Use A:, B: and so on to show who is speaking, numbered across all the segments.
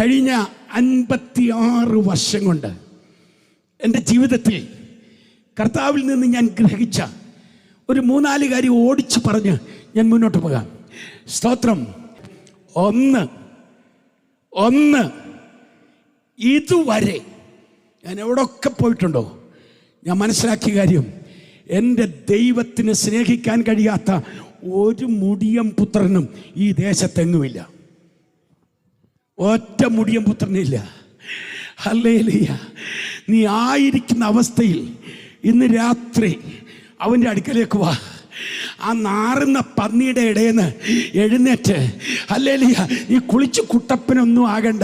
A: കഴിഞ്ഞ അൻപത്തിയാറ് വർഷം കൊണ്ട് എന്റെ ജീവിതത്തിൽ കർത്താവിൽ നിന്ന് ഞാൻ ഗ്രഹിച്ച ഒരു മൂന്നാൽ കാര്യം ഓടിച്ച് പറഞ്ഞ് ഞാൻ മുന്നോട്ട് പോകാം. സ്തോത്രം. ഒന്ന് ഒന്ന് ഇതുവരെ ഞാൻ എവിടെയൊക്കെ പോയിട്ടുണ്ടോ ഞാൻ മനസ്സിലാക്കിയ കാര്യം എന്റെ ദൈവത്തിന് സ്നേഹിക്കാൻ കഴിയാത്ത ഒരു മുടിയം പുത്രനും ഈ ദേശത്തെങ്ങുമില്ല. ഒറ്റ മുടിയം പുത്രനില്ല. ഹല്ലേലൂയ. നീ ആയിരിക്കുന്ന അവസ്ഥയിൽ ഇന്ന് രാത്രി അവന്റെ അടുക്കലേക്ക് വാ. ആ നാറുന്ന പന്നിയുടെ ഇടയെന്ന് എഴുന്നേറ്റ് ഹല്ലേലൂയ നീ കുളിച്ച് കുട്ടപ്പനൊന്നും ആകണ്ട.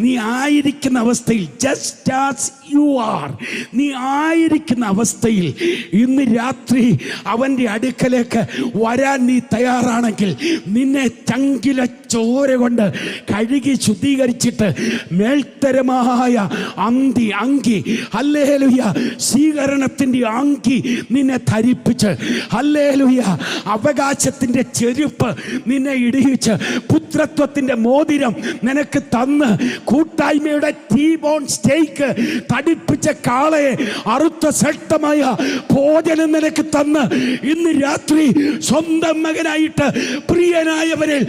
A: നീ ആയിരിക്കുന്ന അവസ്ഥയിൽ ജസ്റ്റ് ആസ് യു ആർ നീ ആയിരിക്കുന്ന അവസ്ഥയിൽ ഇന്ന് രാത്രി അവന്റെ അടുക്കലേക്ക് വരാൻ നീ തയ്യാറാണെങ്കിൽ നിന്നെ ചങ്കില ചോര കൊണ്ട് കഴുകി ശുദ്ധീകരിച്ചിട്ട് മേൽത്തരമായ അന്തി അങ്കി ഹല്ലേലുയ സ്വീകരണത്തിന്റെ അങ്കി നിന്നെ ധരിപ്പിച്ച് ഹല്ലേലുയ അവകാശത്തിന്റെ ചെരുപ്പ് നിന്നെ ഇടിയിച്ച് പുത്രത്വത്തിന്റെ മോതിരം നിനക്ക് തന്ന് കൂട്ടായ്മയുടെ ടീ ബോൺ സ്റ്റേക്ക് തടിപ്പിച്ച കാളയെ അറുത്ത ശക്തമായ ഭോജനം നിനക്ക് തന്ന് ഇന്ന് രാത്രി സ്വന്തം മകനായിട്ട് പ്രിയനായവരിൽ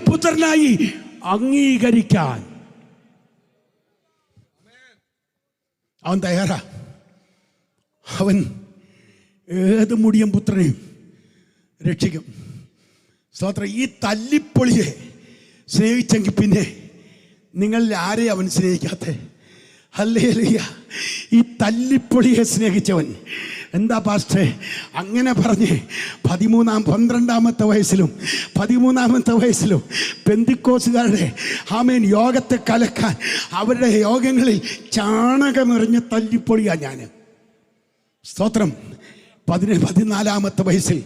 A: പ്രിയപുത്രനായി അംഗീകരിക്കാൻ. അവൻ തയ്യാറാ. അവൻ ഏത് മുടിയൻ പുത്രനെയും രക്ഷിക്കും. സ്വാത്ര ഈ തല്ലിപ്പൊളിയെ സ്നേഹിച്ചെങ്കിൽ പിന്നെ നിങ്ങളിൽ ആരെയും അവൻ സ്നേഹിക്കാത്ത? ഹല്ലേലൂയ. ഈ തല്ലിപ്പൊളിയെ സ്നേഹിച്ചവൻ എന്താ പാസ്റ്റേ അങ്ങനെ പറഞ്ഞ് പതിമൂന്നാം പന്ത്രണ്ടാമത്തെ വയസ്സിലും പതിമൂന്നാമത്തെ വയസ്സിലും പെന്തിക്കോസുകാരുടെ ആമേൻ യോഗത്തെ കലക്കാൻ അവരുടെ യോഗങ്ങളിൽ ചാണകമെറിഞ്ഞ് തല്ലിപ്പൊളിയാ ഞാൻ സ്തോത്രം. പതിന പതിനാലാമത്തെ വയസ്സിൽ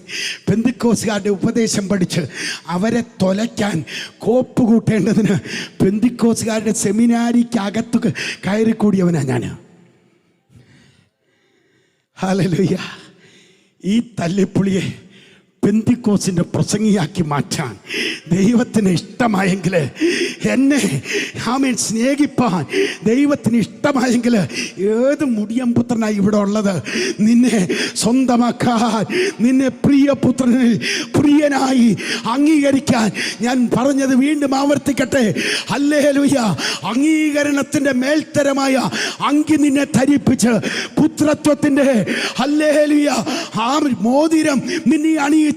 A: പെന്തിക്കോസുകാരുടെ ഉപദേശം പഠിച്ച് അവരെ തൊലയ്ക്കാൻ കോപ്പ് കൂട്ടേണ്ടതിന് പെന്തിക്കോസുകാരുടെ സെമിനാരിക്കകത്ത് കയറിക്കൂടിയവനാണ് ഞാൻ ഹാലലുയ്യ ഈ തല്ലിപ്പുളിയെ പെന്തിക്കോസിന്റെ പ്രസംഗിയാക്കി മാറ്റാൻ ദൈവത്തിന് ഇഷ്ടമായെങ്കിൽ എന്നെ ആമേൻ സ്നേഹിപ്പാൻ ദൈവത്തിന് ഇഷ്ടമായെങ്കിൽ ഏത് മുടിയമ്പുത്രനായി ഇവിടെ ഉള്ളത്? നിന്നെ സ്വന്തമാക്കാൻ നിന്നെ പ്രിയപുത്രനിൽ പ്രിയനായി അംഗീകരിക്കാൻ ഞാൻ പറഞ്ഞത് വീണ്ടും ആവർത്തിക്കട്ടെ. അല്ലേ ലുയ്യ അംഗീകരണത്തിന്റെ മേൽത്തരമായ അങ്കി നിന്നെ ധരിപ്പിച്ച് പുത്രത്വത്തിന്റെ അല്ലേ ലുയ്യ ആ മോതിരം നിന്നെ അണിയിച്ച്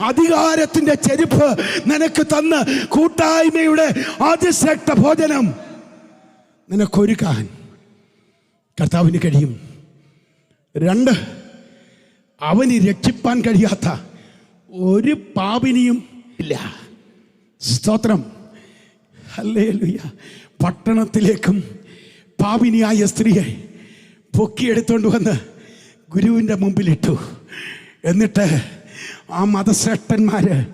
A: അധികാരത്തിന്റെ ചെരുപ്പ് നിനക്ക് തന്ന് കൂട്ടായ്മയുടെ അതിശക്ത ഭോജനം നിനക്കൊരുക്കാൻ കർത്താവിന് കഴിയും. രണ്ട് അവന് രക്ഷിപ്പാൻ കഴിയാത്ത ഒരു പാപിനിയും ഇല്ല. സ്തോത്രം. ഹല്ലേലൂയ. പട്ടണത്തിലേക്കും പാപിനിയായ സ്ത്രീയെ പൊക്കിയെടുത്തുകൊണ്ട് വന്ന് ഗുരുവിന്റെ മുമ്പിലിട്ടു. എന്നിട്ട് ആ മതശ്രേഷ്ഠന്മാര്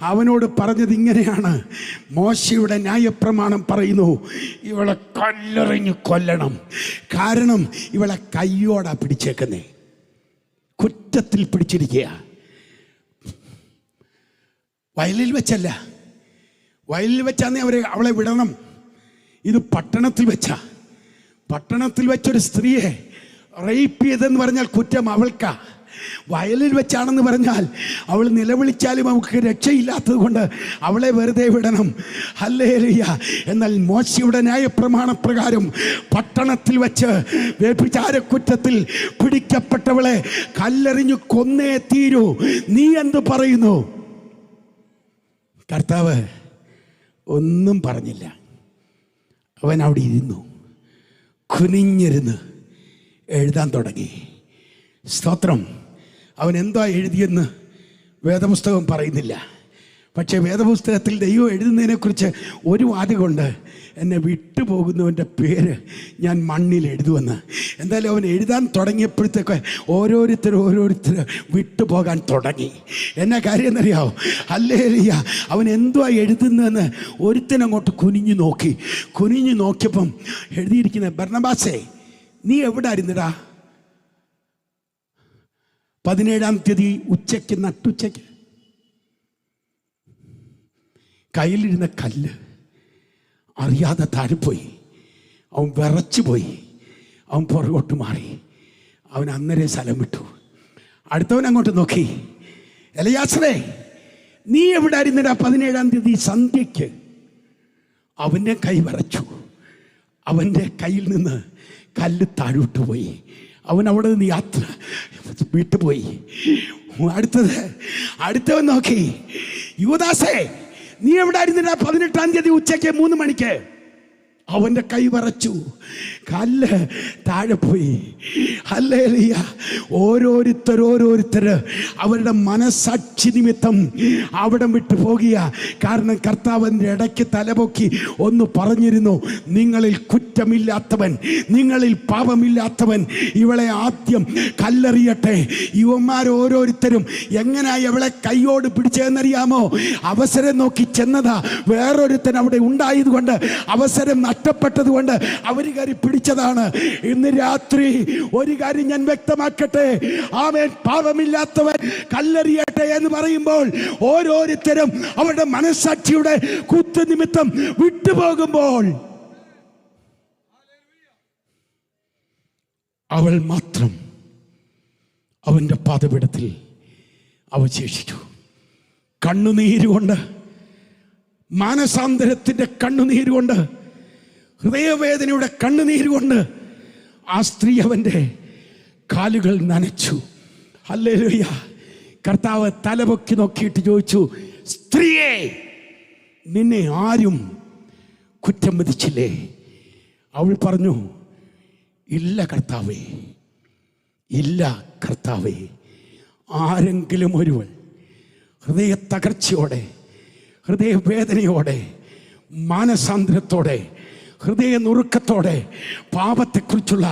A: അവനോട് പറഞ്ഞത് ഇങ്ങനെയാണ്. മോശയുടെ ന്യായപ്രമാണം പറയുന്നു ഇവളെ കല്ലെറിഞ്ഞ് കൊല്ലണം. കാരണം ഇവളെ കയ്യോടാ പിടിച്ചേക്കുന്നേ. കുറ്റത്തിൽ പിടിച്ചിരിക്കുക വയലിൽ വെച്ചല്ല. വയലിൽ വെച്ചാന്നേ അവരെ അവളെ വിടണം. ഇത് പട്ടണത്തിൽ വെച്ചാ. പട്ടണത്തിൽ വെച്ചൊരു സ്ത്രീയെ റേപ്പ് ചെയ്തെന്ന് പറഞ്ഞാൽ കുറ്റം അവൾക്കാ. വയലിൽ വെച്ചാണെന്ന് പറഞ്ഞാൽ അവൾ നിലവിളിച്ചാലും നമുക്ക് രക്ഷയില്ലാത്തത് കൊണ്ട് അവളെ വെറുതെ വിടണം. ഹല്ലേലൂയ. എന്നാൽ മോശയുടെ ന്യായപ്രമാണപ്രകാരം പട്ടണത്തിൽ വെച്ച് വ്യഭിചാരക്കുറ്റത്തിൽ പിടിക്കപ്പെട്ടവളെ കല്ലെറിഞ്ഞു കൊന്നേ തീരൂ. നീ എന്ത് പറയുന്നു? കർത്താവ് ഒന്നും പറഞ്ഞില്ല. അവൻ അവിടെ ഇരുന്നു. കുനിഞ്ഞിരുന്ന് എഴുതാൻ തുടങ്ങി. സ്തോത്രം. അവൻ എന്താ എഴുതിയെന്ന് വേദപുസ്തകം പറയുന്നില്ല. പക്ഷേ വേദപുസ്തകത്തിൽ ദൈവം എഴുതുന്നതിനെക്കുറിച്ച് ഒരു വാചകമുണ്ട്. എന്നെ വിട്ടുപോകുന്നവന്റെ പേര് ഞാൻ മണ്ണിൽ എഴുതുമെന്ന്. എന്തായാലും അവൻ എഴുതാൻ തുടങ്ങിയപ്പോഴത്തേക്ക് ഓരോരുത്തർ ഓരോരുത്തർ വിട്ടുപോകാൻ തുടങ്ങി. എന്നാ കാര്യം എന്നറിയാവോ? അല്ലേലിയ അവൻ എന്തുവാ എഴുതുന്നതെന്ന് ഒരുത്തനങ്ങോട്ട് കുനിഞ്ഞു നോക്കി. കുനിഞ്ഞു നോക്കിയപ്പം എഴുതിയിരിക്കുന്ന ഭരണബാസേ നീ എവിടെ ആയിരുന്നടാ പതിനേഴാം തീയതി ഉച്ചയ്ക്ക് നട്ടുച്ചയ്ക്ക്. കയ്യിലിരുന്ന കല്ല് അറിയാതെ താഴെപ്പോയി. അവൻ വിറച്ചു പോയി. അവൻ പുറകോട്ട് മാറി. അവൻ അന്നേരം സ്ഥലം വിട്ടു. അടുത്തവൻ അങ്ങോട്ട് നോക്കി. എലയാസറേ നീ എവിടെ ആയിരുന്നിടാ പതിനേഴാം തീയതി സന്ധ്യയ്ക്ക്? അവന്റെ കൈ വിറച്ചു. അവന്റെ കയ്യിൽ നിന്ന് കല്ല് താഴോട്ട് പോയി. അവൻ അവിടെ നിന്ന് യാത്ര വിട്ടുപോയി. അടുത്തത് അടുത്തവൻ നോക്കി. യുവദാസേ നീ എവിടെ ആയിരുന്നില്ല? പതിനെട്ടാം തീയതി ഉച്ചയ്ക്ക് മൂന്ന് മണിക്ക്. അവന്റെ കൈ വറച്ചു. കല്ല് താഴെ പോയി. അല്ലേലിയ ഓരോരുത്തർ അവരുടെ മനസാക്ഷി നിമിത്തം അവിടം വിട്ടു പോകുക. കാരണം കർത്താവിന്റെ ഇടയ്ക്ക് തലപൊക്കി ഒന്ന് പറഞ്ഞിരുന്നു നിങ്ങളിൽ കുറ്റമില്ലാത്തവൻ നിങ്ങളിൽ പാപമില്ലാത്തവൻ ഇവളെ ആദ്യം കല്ലെറിയട്ടെ. യുവന്മാർ ഓരോരുത്തരും എങ്ങനെയായി ഇവളെ കൈയോട് പിടിച്ചതെന്നറിയാമോ? അവസരം നോക്കി ചെന്നതാ. വേറൊരുത്തൻ അവിടെ ഉണ്ടായതുകൊണ്ട് അവസരം നഷ്ടപ്പെട്ടത് കൊണ്ട് അവർ കയറി പിടിച്ചതാണ്. ഇന്ന് രാത്രി ഒരു കാര്യം ഞാൻ വ്യക്തമാക്കട്ടെ. ആമേൻ. പാപമില്ലാത്തവൻ കല്ലെറിയട്ടെ എന്ന് പറയുമ്പോൾ ഓരോരുത്തരും അവരുടെ മനസ്സാക്ഷിയുടെ കുത്തുനിമിത്തം വിട്ടുപോകുമ്പോൾ അവൾ മാത്രം അവന്റെ പാതപിടത്തിൽ അവശേഷിച്ചു. കണ്ണുനീരുകൊണ്ട് മാനസാന്തരത്തിന്റെ കണ്ണുനീരുകൊണ്ട് ഹൃദയവേദനയുടെ കണ്ണുനീരുകൊണ്ട് ആ സ്ത്രീ അവന്റെ കാലുകൾ നനച്ചു. അല്ലേലൂയ കർത്താവ് തലപൊക്കി നോക്കിയിട്ട് ചോദിച്ചു സ്ത്രീയെ നിന്നെ ആരും കുറ്റം വിധിച്ചില്ലേ? അവൾ പറഞ്ഞു ഇല്ല കർത്താവേ ഇല്ല കർത്താവേ ആരെങ്കിലും ഒരുവൻ ഹൃദയ തകർച്ചയോടെ ഹൃദയവേദനയോടെ മാനസാന്തരത്തോടെ ഹൃദയ നുറുക്കത്തോടെ പാപത്തെക്കുറിച്ചുള്ള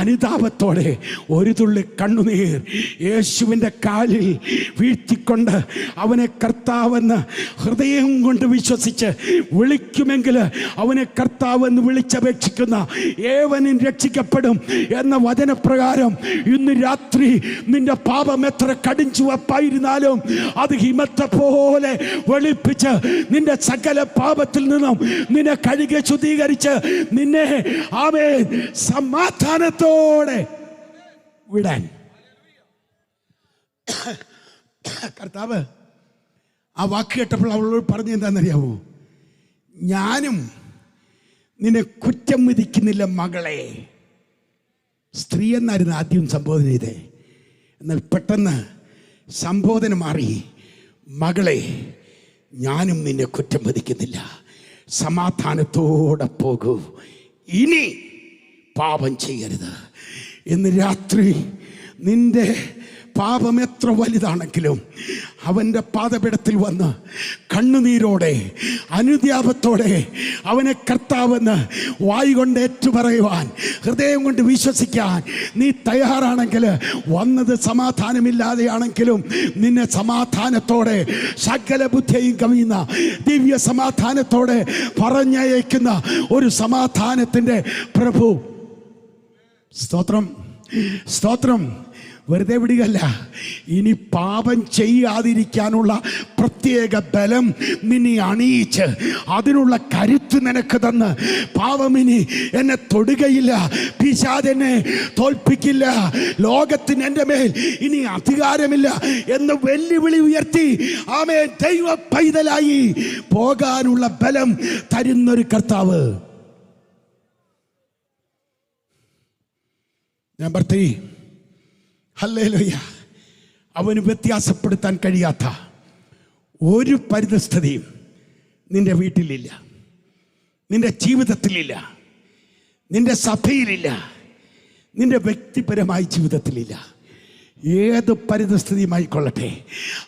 A: അനുതാപത്തോടെ ഒരു തുള്ളി കണ്ണുനീർ യേശുവിന്റെ കാലിൽ വീഴ്ത്തിക്കൊണ്ട് അവനെ കർത്താവെന്ന് ഹൃദയം കൊണ്ട് വിശ്വസിച്ച് വിളിക്കുമെങ്കിൽ അവനെ കർത്താവെന്ന് വിളിച്ചപേക്ഷിക്കുന്ന ഏവനും രക്ഷിക്കപ്പെടും എന്ന വചനപ്രകാരം ഇന്ന് രാത്രി നിന്റെ പാപം എത്ര കടിഞ്ചുവപ്പായിരുന്നാലും അത് ഹിമത്തെ പോലെ വെളുപ്പിച്ച് നിന്റെ സകല പാപത്തിൽ നിന്നും നിന്നെ കഴുകി ശുദ്ധീകരിച്ച് നിന്നെ ആമേ സമാധാനത്തോടെ വിടാൻ. കർത്താവ് ആ വാക്ക് കേട്ടപ്പോൾ അവളോട് പറഞ്ഞു എന്താണെന്നറിയാമോ ഞാനും നിന്നെ കുറ്റം വിധിക്കുന്നില്ല മകളെ. സ്ത്രീ എന്നായിരുന്നു ആദ്യം സംബോധന ചെയ്തേ. എന്നാൽ പെട്ടെന്ന് സംബോധന മാറി. മകളെ ഞാനും നിന്നെ കുറ്റം വിധിക്കുന്നില്ല. സമാധാനത്തോടെ പോകൂ. ഇനി പാപം ചെയ്യരുത്. ഇന്ന് രാത്രി നിന്റെ പാപം എത്ര വലുതാണെങ്കിലും അവന്റെ പാതപിടത്തിൽ വന്ന് കണ്ണുനീരോടെ അനുദ്യാപത്തോടെ അവനെ കർത്താവെന്ന് വായു കൊണ്ട് ഏറ്റുപറയുവാൻ ഹൃദയം കൊണ്ട് വിശ്വസിക്കാൻ നീ തയ്യാറാണെങ്കിൽ വന്നത് സമാധാനമില്ലാതെയാണെങ്കിലും നിന്നെ സമാധാനത്തോടെ സകല ബുദ്ധിയും കവിയുന്ന ദിവ്യ സമാധാനത്തോടെ പറഞ്ഞയക്കുന്ന ഒരു സമാധാനത്തിന്റെ പ്രഭു. സ്തോത്രം സ്തോത്രം. വെറുതെ വിടുകയല്ല. ഇനി പാപം ചെയ്യാതിരിക്കാനുള്ള പ്രത്യേക ബലം നിന്നെ അണിയിച്ച് അതിനുള്ള കരുത്ത് നിനക്ക് തന്ന്. പാപം ഇനി എന്നെ തൊടുകയില്ല. പിശാദെന്നെ തോൽപ്പിക്കില്ല. ലോകത്തിന് എന്റെ മേൽ ഇനി അധികാരമില്ല എന്ന് വെല്ലുവിളി ഉയർത്തി. ആമേ ദൈവ പൈതലായി പോകാനുള്ള ബലം തരുന്നൊരു കർത്താവ്. Number three hallelujah. അവന് വ്യത്യാസപ്പെടുത്താൻ കഴിയാത്ത ഒരു പരിതസ്ഥിതിയും നിന്റെ വീട്ടിലില്ല. നിന്റെ ജീവിതത്തിലില്ല. നിന്റെ സഭയിലില്ല. നിന്റെ വ്യക്തിപരമായ ജീവിതത്തിലില്ല. ഏത് പരിതസ്ഥിതിയുമായിക്കൊള്ളട്ടെ?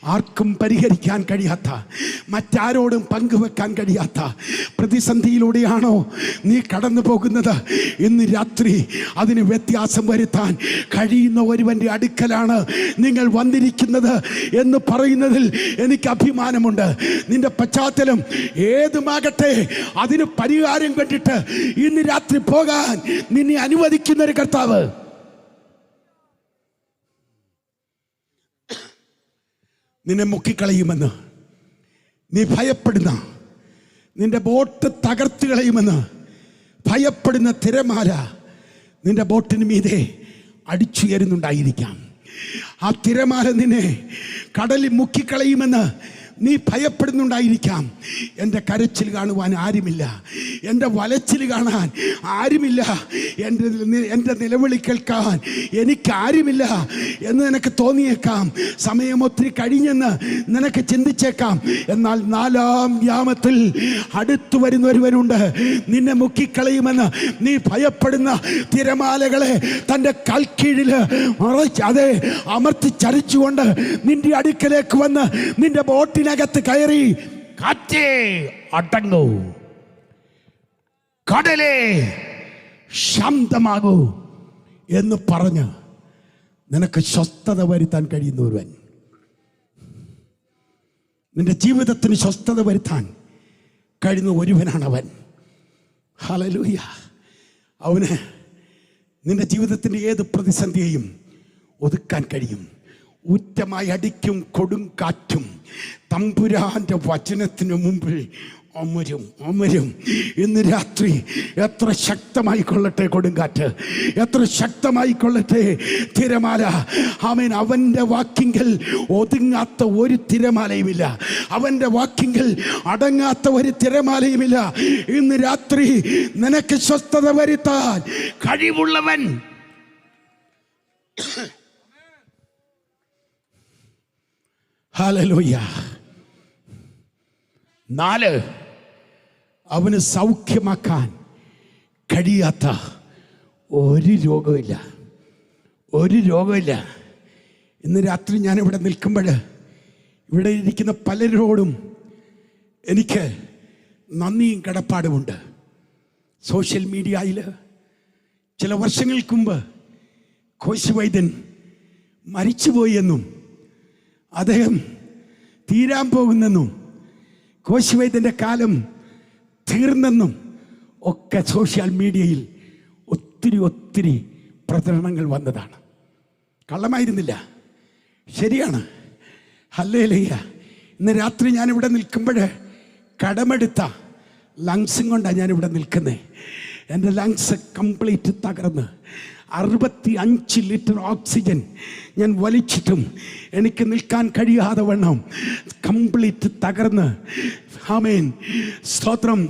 A: ആർക്കും പരിഹരിക്കാൻ കഴിയാത്ത മറ്റാരോടും പങ്കുവെക്കാൻ കഴിയാത്ത പ്രതിസന്ധിയിലൂടെയാണോ നീ കടന്നു പോകുന്നത് ഇന്ന് രാത്രി അതിന് വ്യത്യാസം വരുത്താൻ കഴിയുന്ന ഒരുവന്റെ അടുക്കലാണ് നിങ്ങൾ വന്നിരിക്കുന്നത് എന്ന് പറയുന്നതിൽ എനിക്ക് അഭിമാനമുണ്ട്. നിന്റെ പശ്ചാത്തലം ഏതുമാകട്ടെ അതിന് പരിഹാരം കണ്ടിട്ട് ഇന്ന് രാത്രി പോകാൻ നിന്നെ അനുവദിക്കുന്നൊരു കർത്താവ്. നിന്നെ മുക്കിക്കളയുമെന്ന്. നീ ഭയപ്പെടുന്ന. നിന്റെ ബോട്ട് തകർത്ത് കളയുമെന്ന്. ഭയപ്പെടുന്ന തിരമാല നിന്റെ ബോട്ടിന് മീതെ അടിച്ചുയരുന്നുണ്ടായിരിക്കാം. ആ തിരമാല നിന്നെ കടലിൽ മുക്കിക്കളയുമെന്ന് നീ ഭയപ്പെടുന്നുണ്ടായിരിക്കാം. എന്റെ കരച്ചിൽ കാണുവാൻ ആരുമില്ല. എന്റെ വലച്ചിൽ കാണാൻ ആരുമില്ല. എന്റെ എന്റെ നിലവിളി കേൾക്കാൻ എനിക്കാരുമില്ല എന്ന് നിനക്ക് തോന്നിയേക്കാം. സമയം ഒത്തിരി കഴിഞ്ഞെന്ന് നിനക്ക് ചിന്തിച്ചേക്കാം. എന്നാൽ നാലാം വ്യാമത്തിൽ അടുത്തു വരുന്ന ഒരുവനുണ്ട് നിന്നെ മുക്കിക്കളയുമെന്ന് നീ ഭയപ്പെടുന്ന തിരമാലകളെ തന്റെ കൽക്കീഴിൽ മറച്ച് അതെ അമർത്തിച്ചരിച്ചുകൊണ്ട് നിന്റെ അടുക്കലേക്ക് വന്ന് നിന്റെ ബോട്ടിനകത്ത് കയറി കാറ്റേ അടങ്ങൂ. കടലേ ശാന്തമാകൂ എന്ന് പറഞ്ഞ് നിനക്ക് സ്വസ്ഥത വരുത്താൻ കഴിയുന്ന ഒരുവൻ. നിന്റെ ജീവിതത്തിന് സ്വസ്ഥത വരുത്താൻ കഴിയുന്ന ഒരുവനാണ് അവൻ ഹലലൂയ അവന് നിന്റെ ജീവിതത്തിന്റെ ഏത് പ്രതിസന്ധിയെയും ഒതുക്കാൻ കഴിയും. ഊറ്റമായി അടിക്കും കൊടുങ്കാറ്റും തമ്പുരാന്റെ വചനത്തിന് മുമ്പിൽ അമരും അമരും. ഇന്ന് രാത്രി എത്ര ശക്തമായി കൊള്ളട്ടെ കൊടുങ്കാറ്റ് എത്ര ശക്തമായി കൊള്ളട്ടെ തിരമാല. അവൻ അവന്റെ വാക്കിങ്കൽ ഒതുങ്ങാത്ത ഒരു തിരമാലയുമില്ല. അവന്റെ വാക്കിങ്കൽ അടങ്ങാത്ത ഒരു തിരമാലയുമില്ല. ഇന്ന് രാത്രി നിനക്ക് സ്വസ്ഥത വരുത്താൻ കഴിവുള്ളവൻ ഹല്ലേലൂയ. നാല് അവന് സൗഖ്യമാക്കാൻ കഴിയാത്ത ഒരു രോഗമില്ല ഒരു രോഗമില്ല ഇന്ന് രാത്രി ഞാൻ ഇവിടെ നിൽക്കുമ്പോൾ ഇവിടെ ഇരിക്കുന്ന പലരോടും എനിക്ക് നന്ദിയും കടപ്പാടുമുണ്ട്. സോഷ്യൽ മീഡിയയിൽ ചില വർഷങ്ങൾക്ക് മുമ്പ് കോശവൈദ്യൻ മരിച്ചുപോയി എന്നും അദ്ദേഹം തീരാൻ പോകുന്നെന്നും കോശിവൈദ്യന്റെ കാലം തീർന്നെന്നും ഒക്കെ സോഷ്യൽ മീഡിയയിൽ ഒത്തിരി ഒത്തിരി പ്രചരണങ്ങൾ വന്നതാണ്. കള്ളമായിരുന്നില്ല. ശരിയാണ്. ഹല്ലേലയ്യ ഇന്ന് രാത്രി ഞാനിവിടെ നിൽക്കുമ്പോൾ കടമെടുത്ത ലങ്സും കൊണ്ടാണ് ഞാനിവിടെ നിൽക്കുന്നത്. എന്റെ ലങ്സ് കംപ്ലീറ്റ് തകർന്ന് അറുപത്തി അഞ്ച് ലിറ്റർ ഓക്സിജൻ ഞാൻ വലിച്ചിട്ടും എനിക്ക് നിൽക്കാൻ കഴിയാതെ വണ്ണം കംപ്ലീറ്റ് തകർന്ന്. ആമേൻ. സ്തോത്രം.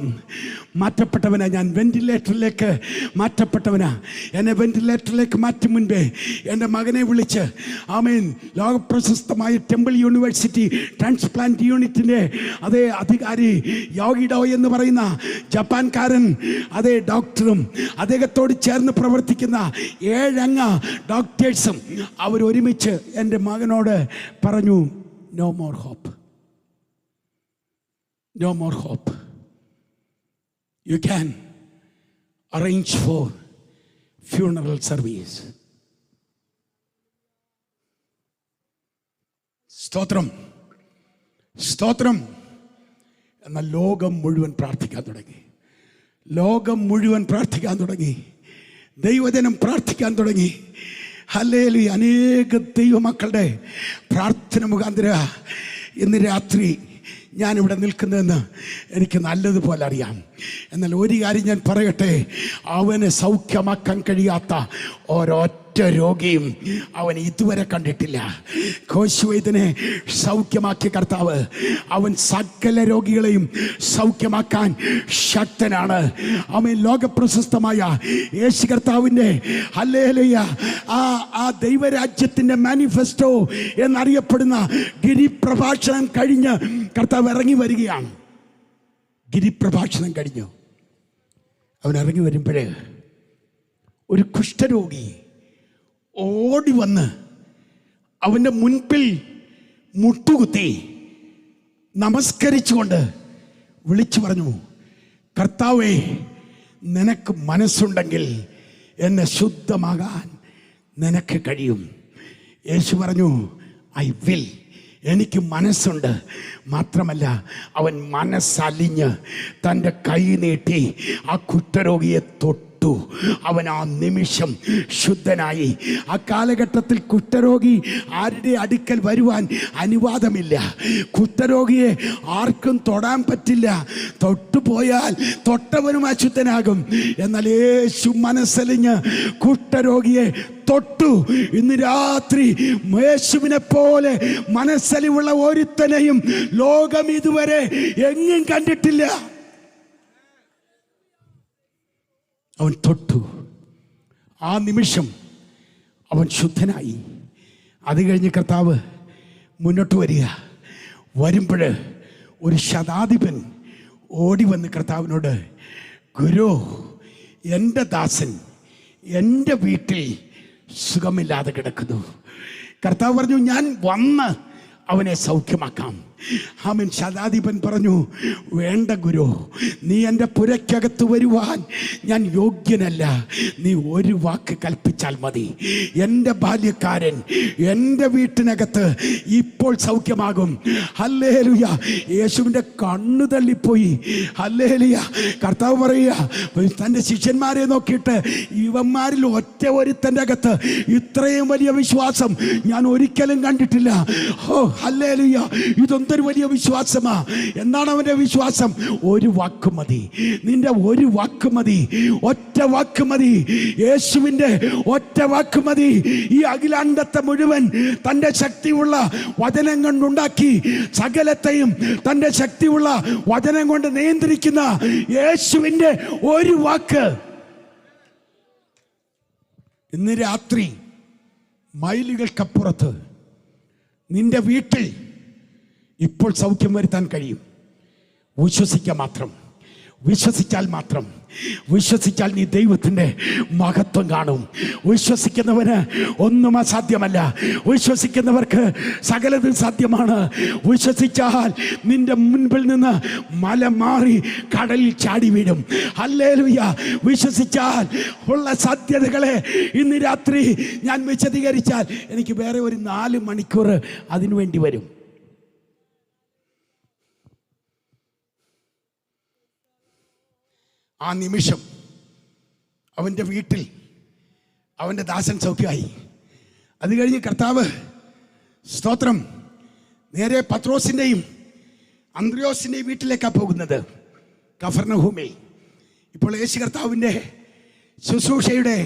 A: മാറ്റപ്പെട്ടവനാ ഞാൻ വെന്റിലേറ്ററിലേക്ക് മാറ്റപ്പെട്ടവനാ. എന്നെ വെന്റിലേറ്ററിലേക്ക് മാറ്റും മുൻപേ എന്റെ മകനെ വിളിച്ച് ആമേൻ ലോകപ്രശസ്തമായ ടെമ്പിൾ യൂണിവേഴ്സിറ്റി ട്രാൻസ്പ്ലാന്റ് യൂണിറ്റിന്റെ അതേ അധികാരി യോഗിഡോ എന്ന് പറയുന്ന ജപ്പാൻകാരൻ അതേ ഡോക്ടറും അദ്ദേഹത്തോട് ചേർന്ന് പ്രവർത്തിക്കുന്ന ഏഴംഗ ഡോക്ടേഴ്സും അവരൊരുമിച്ച് എന്റെ മകനോട് പറഞ്ഞു no more hope no more hope you can arrange for funeral service സ്തോത്രം. സ്തോത്രം. എന്ന ലോകം മുഴുവൻ പ്രാർത്ഥിക്കാൻ തുടങ്ങി. ലോകം മുഴുവൻ പ്രാർത്ഥിക്കാൻ തുടങ്ങി. ദൈവജനം പ്രാർത്ഥിക്കാൻ തുടങ്ങി. ഹല്ലേലി അനേക ദൈവമക്കളുടെ പ്രാർത്ഥന മുഖാന്തര ഇന്ന് രാത്രി ഞാനിവിടെ നിൽക്കുന്നതെന്ന് എനിക്ക് നല്ലതുപോലെ അറിയാം. എന്നാൽ ഒരു കാര്യം ഞാൻ പറയട്ടെ അവനെ സൗഖ്യമാക്കാൻ കഴിയാത്ത ഒരൊറ്റ രോഗിയും അവൻ ഇതുവരെ കണ്ടിട്ടില്ല. കോശുവൈദ്യനെ സൗഖ്യമാക്കിയ കർത്താവ് അവൻ സകല രോഗികളെയും സൗഖ്യമാക്കാൻ ശക്തനാണ്. അവൻ ലോകപ്രശസ്തമായ യേശു കർത്താവിന്റെ ഹല്ലേലൂയ. ആ ആ ദൈവരാജ്യത്തിന്റെ മാനിഫെസ്റ്റോ എന്നറിയപ്പെടുന്ന ഗിരിപ്രഭാഷണം കഴിഞ്ഞ് കർത്താവ് ഇറങ്ങി വരികയാണ്. ഗിരിപ്രഭാഷണം കഴിഞ്ഞു അവൻ ഇറങ്ങി വരുമ്പോഴേ ഒരു കുഷ്ഠരോഗി ഓടി വന്ന് അവന്റെ മുൻപിൽ മുട്ടുകുത്തി നമസ്കരിച്ചുകൊണ്ട് വിളിച്ചു പറഞ്ഞു കർത്താവേ നിനക്ക് മനസ്സുണ്ടെങ്കിൽ എന്നെ ശുദ്ധമാകാൻ നിനക്ക് കഴിയും. യേശു പറഞ്ഞു ഐ വിൽ. എനിക്ക് മനസ്സുണ്ട്. മാത്രമല്ല അവൻ മനസ്സലിഞ്ഞ് തന്റെ കൈ നീട്ടി ആ കുറ്റരോഗിയെ തൊട്ടു അവൻ ആ നിമിഷം ശുദ്ധനായി. ആ കാലഘട്ടത്തിൽ കുഷ്ഠരോഗി ആരുടെ അടുക്കൽ വരുവാൻ അനുവാദമില്ല. കുഷ്ഠരോഗിയെ ആർക്കും തൊടാൻ പറ്റില്ല. തൊട്ടു തൊട്ടുപോയാൽ തൊട്ടവനും അശുദ്ധനാകും. എന്നാൽ യേശു മനസ്സലിഞ്ഞ് കുഷ്ഠരോഗിയെ തൊട്ടു. ഇന്ന് രാത്രി യേശുവിനെ പോലെ മനസ്സലിവുള്ള ഒരുത്തനെയും ലോകം ഇതുവരെ എങ്ങും കണ്ടിട്ടില്ല. അവൻ തൊട്ടു. ആ നിമിഷം അവൻ ശുദ്ധനായി. അത് കഴിഞ്ഞ് കർത്താവ് മുന്നോട്ട് വരിക. വരുമ്പോൾ ഒരു ശതാധിപൻ ഓടി വന്ന് കർത്താവിനോട് ഗുരു എന്റെ ദാസൻ എന്റെ വീട്ടിൽ സുഖമില്ലാതെ കിടക്കുന്നു. കർത്താവ് പറഞ്ഞു ഞാൻ വന്ന് അവനെ സൗഖ്യമാക്കാം. ആമൻ. ശതാധിപൻ പറഞ്ഞു വേണ്ട ഗുരു നീ എന്റെ പുരയ്ക്കകത്ത് വരുവാൻ ഞാൻ യോഗ്യനല്ല. നീ ഒരു വാക്ക് കൽപ്പിച്ചാൽ മതി. എന്റെ ബാല്യക്കാരൻ എന്റെ വീട്ടിനകത്ത് ഇപ്പോൾ സൗഖ്യമാകും. ഹല്ലേലുയ. യേശുവിന്റെ കണ്ണു തള്ളിപ്പോയി. ഹല്ലേലുയ. കർത്താവ് പറയുക തന്റെ ശിഷ്യന്മാരെ നോക്കിയിട്ട് ഇവന്മാരിൽ ഒറ്റ ഒരുത്തന്റെ അകത്ത് ഇത്രയും വലിയ വിശ്വാസം ഞാൻ ഒരിക്കലും കണ്ടിട്ടില്ല. Oh hallelujah. ഇതൊന്നും എന്തൊരു വലിയ വിശ്വാസമാ. എന്താണ് അവന്റെ വിശ്വാസം? ഒരു വാക്ക് മതി. നിന്റെ ഒരു വാക്ക് മതി. ഒറ്റ വാക്ക് മതി. യേശുവിന്റെ ഒറ്റ വാക്ക് മതി. ഈ അഖിലാണ്ടത്തെ മുഴുവൻ തന്റെ ശക്തിയുള്ള വചനം കൊണ്ടുണ്ടാക്കി സകലത്തെയും തന്റെ ശക്തിയുള്ള വചനം കൊണ്ട് നിയന്ത്രിക്കുന്ന യേശുവിന്റെ ഒരു വാക്ക്. ഇന്ന് രാത്രി മൈലുകൾക്കപ്പുറത്ത് നിന്റെ വീട്ടിൽ ഇപ്പോൾ സൗഖ്യം വരുത്താൻ കഴിയും. വിശ്വസിക്കുക മാത്രം. വിശ്വസിച്ചാൽ മാത്രം. വിശ്വസിച്ചാൽ നീ ദൈവത്തിന്റെ മഹത്വം കാണും. വിശ്വസിക്കുന്നവന് ഒന്നും അസാധ്യമല്ല. വിശ്വസിക്കുന്നവർക്ക് സകലതും സാധ്യമാണ്. വിശ്വസിച്ചാൽ നിന്റെ മുൻപിൽ നിന്ന് മല മാറി കടലിൽ ചാടി വീഴും. അല്ലേലുയ്യ വിശ്വസിച്ചാൽ ഉള്ള സാധ്യതകളെ ഇന്ന് രാത്രി ഞാൻ വിശദീകരിച്ചാൽ എനിക്ക് വേറെ ഒരു നാല് മണിക്കൂർ അതിനു വേണ്ടി വരും. ആ നിമിഷം അവന്റെ വീട്ടിൽ അവന്റെ ദാസൻ സൗഖ്യമായി. അത് കഴിഞ്ഞ് കർത്താവ് സ്തോത്രം. നേരെ പത്രോസിന്റെയും അന്ത്രയോസിന്റെയും വീട്ടിലേക്കാണ് പോകുന്നത്. കഫർണഭൂമി ഇപ്പോൾ യേശു കർത്താവിന്റെ ശുശ്രൂഷയുടെ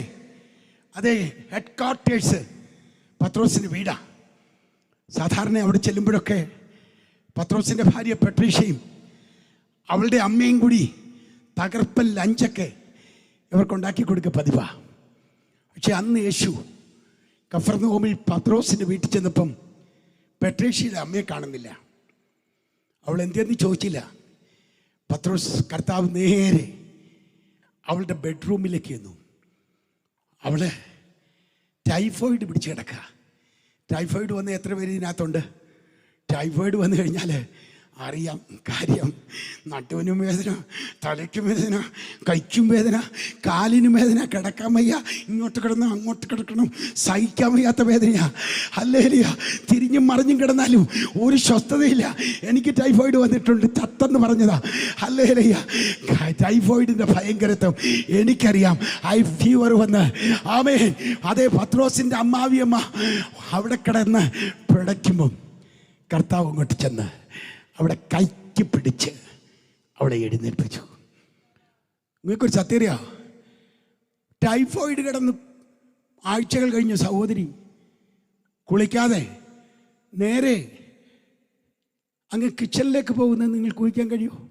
A: അതെ ഹെഡ് ക്വാർട്ടേഴ്സ് പത്രോസിന്റെ വീടാണ് സാധാരണ അവിടെ ചെല്ലുമ്പോഴൊക്കെ പത്രോസിന്റെ ഭാര്യ പെട്രീഷയും അവളുടെ അമ്മയും കൂടി തകർപ്പൻ ലഞ്ചൊക്കെ ഇവർക്കുണ്ടാക്കി കൊടുക്കുക പതിവാ. പക്ഷെ അന്ന് യേശു കഫർനോമിൽ പത്രോസിന്റെ വീട്ടിൽ ചെന്നപ്പം പെട്രീഷ്യയുടെ അമ്മയെ കാണുന്നില്ല. അവൾ എന്തെന്ന് ചോദിച്ചില്ല. പത്രോസ് കർത്താവ് നേരെ അവളുടെ ബെഡ്റൂമിലേക്ക് ചെന്നു. അവൾ ടൈഫോയിഡ് പിടിച്ച് കിടക്കുക. ടൈഫോയിഡ് വന്ന് എത്ര പേര് ഇതിനകത്തുണ്ട്? ടൈഫോയിഡ് വന്നു കഴിഞ്ഞാൽ അറിയാം കാര്യം. നട്ടുവിനും വേദന തലയ്ക്കും വേദന കൈക്കും വേദന കാലിനും വേദന കിടക്കാൻ വയ്യ. ഇങ്ങോട്ട് കിടന്ന് അങ്ങോട്ട് കിടക്കണം. സഹിക്കാൻ വയ്യാത്ത വേദനയാ. അല്ലേലിയ തിരിഞ്ഞും മറിഞ്ഞും കിടന്നാലും ഒരു സ്വസ്ഥതയില്ല. എനിക്ക് ടൈഫോയിഡ് വന്നിട്ടുണ്ട് തത്തെന്ന് പറഞ്ഞതാ. അല്ലേലിയ ടൈഫോയിഡിന്റെ ഭയങ്കരത്വം എനിക്കറിയാം. ഐ ഫീവർ വന്ന്. ആമേ അതേ പത്രോസിന്റെ അമ്മാവിയമ്മ അവിടെ കിടന്ന് പിടയ്ക്കുമ്പം കർത്താവ് അങ്ങോട്ട് ചെന്ന് അവിടെ കൈക്ക് പിടിച്ച് അവിടെ എഴുന്നേൽപ്പിച്ചു. നിങ്ങൾക്കൊരു സത്യറിയോ ടൈഫോയിഡ് കിടന്ന് ആഴ്ചകൾ കഴിഞ്ഞ സഹോദരി. കുളിക്കാതെ നേരെ അങ്ങ് കിച്ചണിലേക്ക് പോകുന്നത് നിങ്ങൾ കുളിക്കാൻ കഴിയുമോ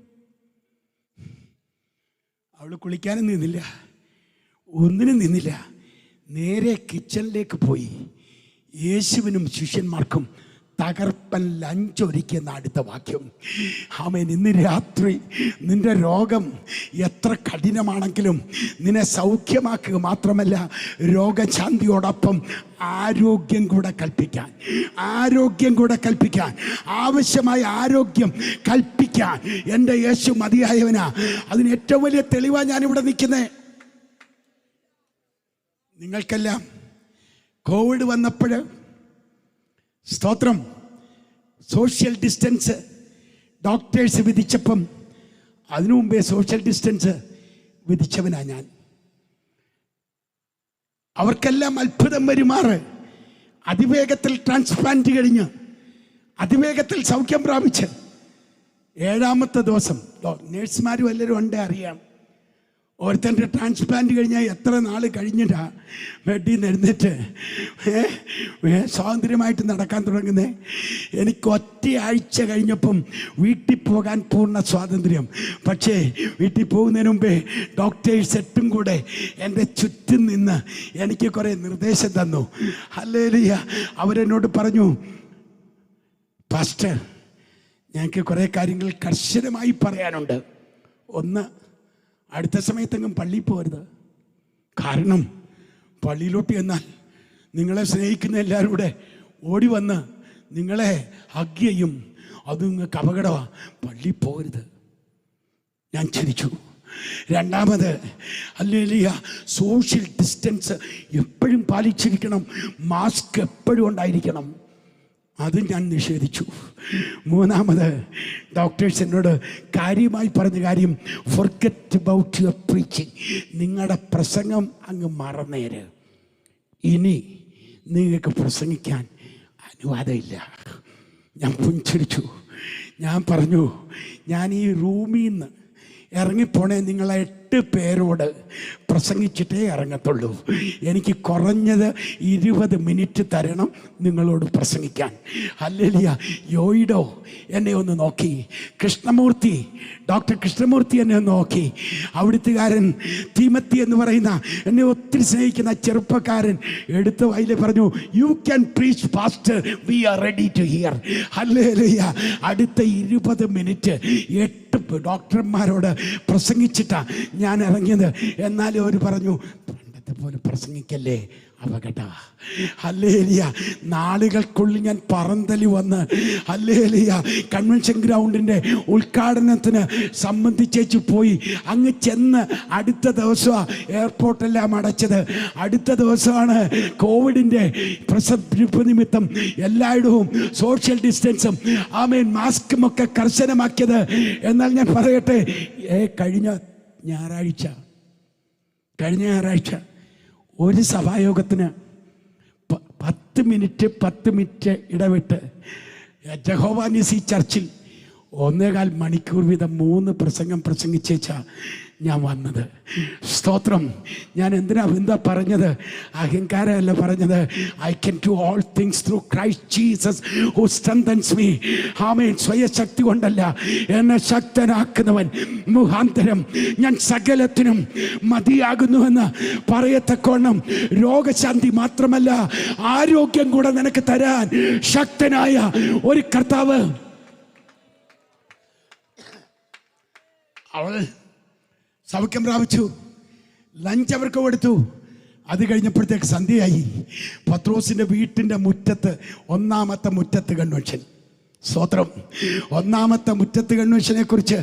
A: അവൾ കുളിക്കാനും നിന്നില്ല. ഒന്നിനും നിന്നില്ല. നേരെ കിച്ചണിലേക്ക് പോയി. യേശുവിനും ശിഷ്യന്മാർക്കും തകർപ്പൻ ലഞ്ചൊരുക്കിയെന്ന അടുത്ത വാക്യം. ആമേൻ. ഇന്ന് രാത്രി നിന്റെ രോഗം എത്ര കഠിനമാണെങ്കിലും നിന്നെ സൗഖ്യമാക്കുക മാത്രമല്ല രോഗശാന്തിയോടൊപ്പം ആരോഗ്യം കൂടെ കൽപ്പിക്കാൻ ആരോഗ്യം കൂടെ കൽപ്പിക്കാൻ ആവശ്യമായ ആരോഗ്യം കൽപ്പിക്കാൻ. എന്റെ യേശു മതിയായവനാ. അതിന് ഏറ്റവും വലിയ തെളിവാണ് ഞാനിവിടെ നിൽക്കുന്നത് നിങ്ങൾക്കെല്ലാം കോവിഡ് വന്നപ്പോൾ സ്തോത്രം. സോഷ്യൽ ഡിസ്റ്റൻസ് ഡോക്ടേഴ്സ് വിധിച്ചപ്പം അതിനു മുമ്പേ സോഷ്യൽ ഡിസ്റ്റൻസ് വിധിച്ചവനാ ഞാൻ. അവർക്കെല്ലാം അത്ഭുതം വരുമാറ്. അതിവേഗത്തിൽ ട്രാൻസ്പ്ലാന്റ് കഴിഞ്ഞ് അതിവേഗത്തിൽ സൗഖ്യം പ്രാപിച്ച് ഏഴാമത്തെ ദിവസം നേഴ്സുമാരും എല്ലാവരും ഉണ്ട് അറിയാം. ഒരുത്തന്റെ ട്രാൻസ്പ്ലാന്റ് കഴിഞ്ഞാൽ എത്ര നാൾ കഴിഞ്ഞിട്ടാ ബെഡിൽ നിന്ന് ഏ, സ്വാതന്ത്ര്യമായിട്ട് നടക്കാൻ തുടങ്ങുന്നേ. എനിക്ക് ഒറ്റ ആഴ്ച കഴിഞ്ഞപ്പം വീട്ടിൽ പോകാൻ പൂർണ സ്വാതന്ത്ര്യം. പക്ഷേ വീട്ടിൽ പോകുന്നതിന് മുമ്പേ ഡോക്ടേഴ്സ് എട്ടും കൂടെ എന്റെ ചുറ്റും നിന്ന് എനിക്ക് കുറേ നിർദ്ദേശം തന്നു. അല്ലേലിയ അവരെന്നോട് പറഞ്ഞു പാസ്റ്റർ ഞങ്ങൾക്ക് കുറേ കാര്യങ്ങൾ കർശനമായി പറയാനുണ്ട്. ഒന്ന് അടുത്ത സമയത്തെങ്കിലും പള്ളിയിൽ പോകരുത്. കാരണം പള്ളിയിലോട്ട് എന്നാൽ നിങ്ങളെ സ്നേഹിക്കുന്ന എല്ലാവരും കൂടെ ഓടി വന്ന് നിങ്ങളെ ഹഗ് ചെയ്യും. അത് നിങ്ങൾക്ക് അപകടമാണ് പള്ളി പോകരുത്. ഞാൻ ചിരിച്ചു. രണ്ടാമത് അല്ലേലിയ സോഷ്യൽ ഡിസ്റ്റൻസ് എപ്പോഴും പാലിച്ചിരിക്കണം. മാസ്ക് എപ്പോഴും ഉണ്ടായിരിക്കണം. അത് ഞാൻ നിഷേധിച്ചു. മൂന്നാമത് ഡോക്ടേഴ്സ് എന്നോട് കാര്യമായി പറഞ്ഞ കാര്യം ഫൊർഗറ്റ് അബൌട്ട് യുവർ പ്രീച്ചിങ് നിങ്ങളുടെ പ്രസംഗം അങ്ങ് മറന്നേര്. ഇനി നിങ്ങൾക്ക് പ്രസംഗിക്കാൻ അനുവാദമില്ല. ഞാൻ പുഞ്ചിരിച്ചു. ഞാൻ പറഞ്ഞു ഞാൻ ഈ റൂമിൽ നിന്ന് ഇറങ്ങിപ്പോണേ നിങ്ങളെ എട്ട് പേരോട് പ്രസംഗിച്ചിട്ടേ ഇറങ്ങത്തുള്ളൂ. എനിക്ക് കുറഞ്ഞത് ഇരുപത് മിനിറ്റ് തരണം നിങ്ങളോട് പ്രസംഗിക്കാൻ. അല്ലെലിയ യോയിഡോ എന്നെ ഒന്ന് നോക്കി. കൃഷ്ണമൂർത്തി ഡോക്ടർ കൃഷ്ണമൂർത്തി എന്നെ ഒന്ന് നോക്കി. അവിടുത്തുകാരൻ തീമത്തി എന്ന് പറയുന്ന എന്നെ ഒത്തിരി സ്നേഹിക്കുന്ന ചെറുപ്പക്കാരൻ എടുത്ത വയൽ പറഞ്ഞു you can preach pastor we are ready to hear hallelujah അടുത്ത ഇരുപത് മിനിറ്റ് എട്ട് ഡോക്ടർമാരോട് പ്രസംഗിച്ചിട്ടാ ഞാൻ ഇറങ്ങിയത്. എന്നാലും അവർ പറഞ്ഞു പണ്ടത്തെ പോലെ പ്രസംഗിക്കല്ലേ അപകട അല്ലേലിയ നാളുകൾക്കുള്ളിൽ ഞാൻ പറന്തലി വന്ന് അല്ലേലിയ കൺവെൻഷൻ ഗ്രൗണ്ടിന്റെ ഉദ്ഘാടനത്തിന് സംബന്ധിച്ചേച്ച് പോയി. അങ്ങ് ചെന്ന് അടുത്ത ദിവസമാണ് എയർപോർട്ടെല്ലാം അടച്ചത്. അടുത്ത ദിവസമാണ് കോവിഡിന്റെ പ്രസരിപ്പ് നിമിത്തം എല്ലായിടവും സോഷ്യൽ ഡിസ്റ്റൻസും ആമേൻ മാസ്കും ഒക്കെ കർശനമാക്കിയത്. എന്നാൽ ഞാൻ പറയട്ടെ കഴിഞ്ഞ ഞായറാഴ്ച. കഴിഞ്ഞ ഞായറാഴ്ച ഒരു സഭായോഗത്തിന് പത്ത് മിനിറ്റ് പത്ത് മിനിറ്റ് ഇടവിട്ട് ജഹോവാനിസി ചർച്ചിൽ ഒന്നേകാൽ മണിക്കൂർ വീതം മൂന്ന് പ്രസംഗം പ്രസംഗിച്ചേച്ചാ ഞാൻ വന്നത്. സ്തോത്രം. ഞാൻ എന്തിനാ എന്താ പറഞ്ഞത്? അഹങ്കാരമല്ല പറഞ്ഞത്. I can do all things through Christ Jesus who strengthens me amen. സ്വയശക്തി കൊണ്ടല്ല. എന്നെ ശക്തനാക്കുന്നവൻ. മുഖാന്തരം ഞാൻ സകലത്തിനും മതിയാകുന്നുവെന്ന് പറയത്തക്കോണം രോഗശാന്തി മാത്രമല്ല ആരോഗ്യം കൂടെ നിനക്ക് തരാൻ ശക്തനായ ഒരു കർത്താവ്. അവൾ സൗഖ്യം പ്രാപിച്ചു. ലഞ്ച് അവർക്ക് കൊടുത്തു. അത് കഴിഞ്ഞപ്പോഴത്തേക്ക് സന്ധ്യയായി. പത്രോസിന്റെ വീട്ടിന്റെ മുറ്റത്ത് ഒന്നാമത്തെ മുറ്റത്ത് കൺവെൻഷൻ സ്തോത്രം. ഒന്നാമത്തെ മുറ്റത്ത് കൺവെൻഷനെ കുറിച്ച്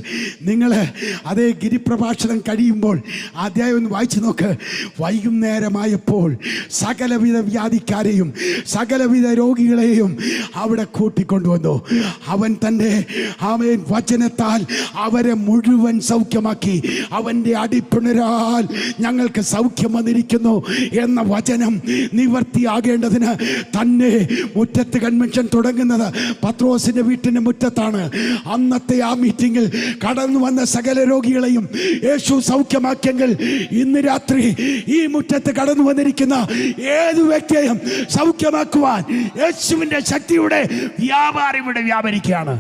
A: നിങ്ങൾ അതേ ഗിരിപ്രഭാഷണം കഴിയുമ്പോൾ അധ്യായം ഒന്ന് വായിച്ചു നോക്ക്. വൈകുന്നേരമായപ്പോൾ സകലവിധ വ്യാധിക്കാരെയും സകലവിധ രോഗികളെയും അവിടെ കൂട്ടിക്കൊണ്ടുവന്നു. അവൻ തന്റെ അവൻ വചനത്താൽ അവരെ മുഴുവൻ സൗഖ്യമാക്കി. അവന്റെ അടിപ്പിണരാൽ ഞങ്ങൾക്ക് സൗഖ്യം വന്നിരിക്കുന്നു എന്ന വചനം നിവർത്തിയാകേണ്ടതിന് തന്നെ മുറ്റത്ത് കൺവെൻഷൻ തുടങ്ങുന്നത് പത്രോസിന്റെ വീട്ടിന്റെ മുറ്റത്താണ്. അന്നത്തെ ആ മീറ്റിംഗിൽ കടന്നു വന്ന സകല രോഗികളെയും യേശു സൗഖ്യമാക്കിയെങ്കിൽ ഇന്ന് രാത്രി ഈ മുറ്റത്ത് കടന്നു വന്നിരിക്കുന്ന ഏത് വ്യക്തിയെയും സൗഖ്യമാക്കുവാൻ യേശുവിന്റെ ശക്തിയുടെ വ്യാപാരം ഇവിടെ വ്യാപരിക്കുകയാണ്.